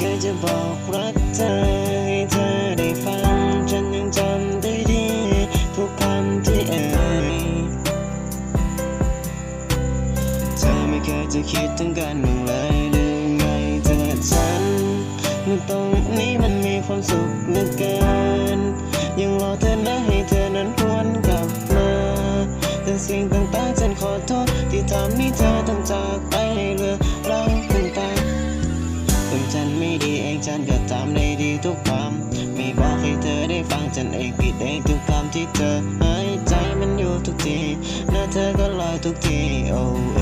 เคยจะบอกรักเธอให้เธอได้ฟังฉันยังจำได้ดีทุกคำที่เอ่ยเธอไม่เคยจะคิดถึงกันบ้างเลยหรือไงเธอฉันเมื่อตรงนี้มันมีความสุขเหลือเกิน ยังรอเธอนะให้เธอนั้นหวนกลับมาแต่สิ่งต่างๆฉันขอโทษที่ทำให้เธอต้อง นก็ทำได้ดีทุกคำไม่บอกให้เธอได้ฟังฉันเองผิดเองทุกคำที่เธอหายใจมันอยู่ทุกทีหน้าเธอก็ลอยทุกทีโอ้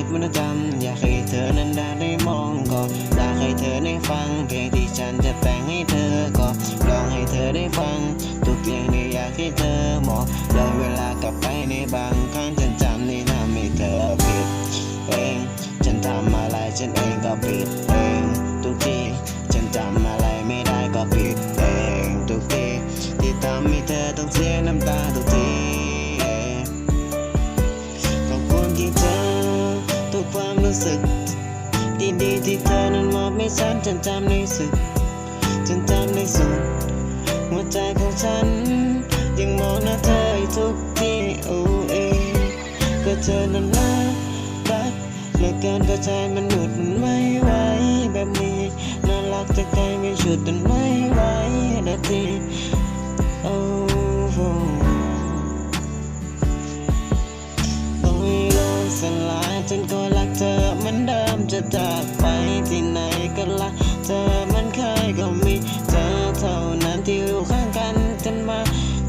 คิดมันจำอยากให้เธอนั้นได้มองก่อนอยากให้เธอได้ฟังเพลงที่ฉันจะแต่งให้เธอก็ลองให้เธอได้ฟัง ทุกอย่างที่อยากให้เธอมองย้อนเวลากลับไปในบางครั้งฉันจำในทำให้เธอผิดเอง ฉันทำอะไรฉันเองก็ผิดเอง ทุกทีฉันจำ สึก ดีๆที่เธอนั้นมอบให้ฉันฉันจำในสึกฉันจำในสุดหัวใจของฉัน ยังมองหน้าเธอทุกทีโอ้เอก็เธอนั้นน่ารักเหลือเกินก็ใจมันหยุดมันไม่ไหวแบบนี้น่ารักแต่ใจไม่ฉุดมันไม่ไหวนาทีโอ้โหต้องลกสลายฉันก็รักเธอ มือนเดิมจะจากไปที่ไหนก็รักเธอมันเคยก็มีเธอเท่านั้นที่อยู่ข้างกันจนมา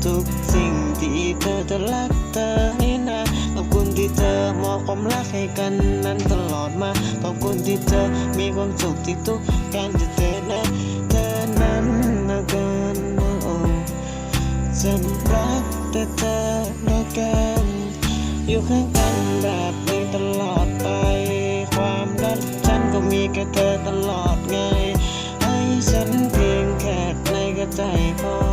ทุกสิ่งที่เธอจะรักเธอนี่นะขอบคุณที่เธอมอบความรักให้กันนั้นตลอดมาขอบคุณที่เธอมีความสุขที่ทุกการจะเจอนะเธอนั้นนะเกินโอ้ฉันรักแต่เธอนะเกินอยู่ข้างกัน กับเธอตลอดไง ให้ฉันเพียงแค่ในกระใจพอ